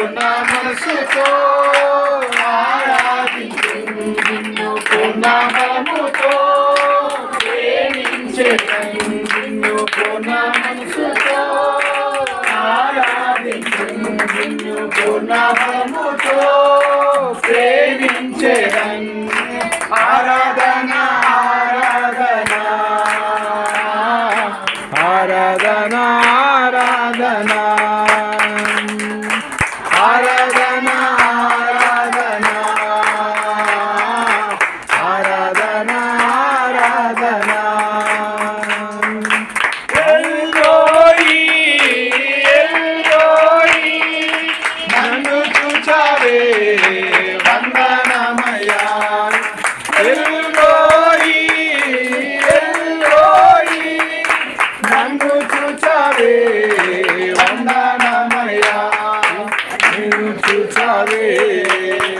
పూర్ణ మనసుతో ఆరాధించు. నిన్ను పూర్ణ బలముతో ప్రేమించేదను నిన్ను పూర్ణ మనసుతో ఆరాధించు. నిన్ను పూర్ణ బలముతో ప్రేమించేదను ఆరాధన ఆరాధన. ఆరాధన ఆరాధన. Aê!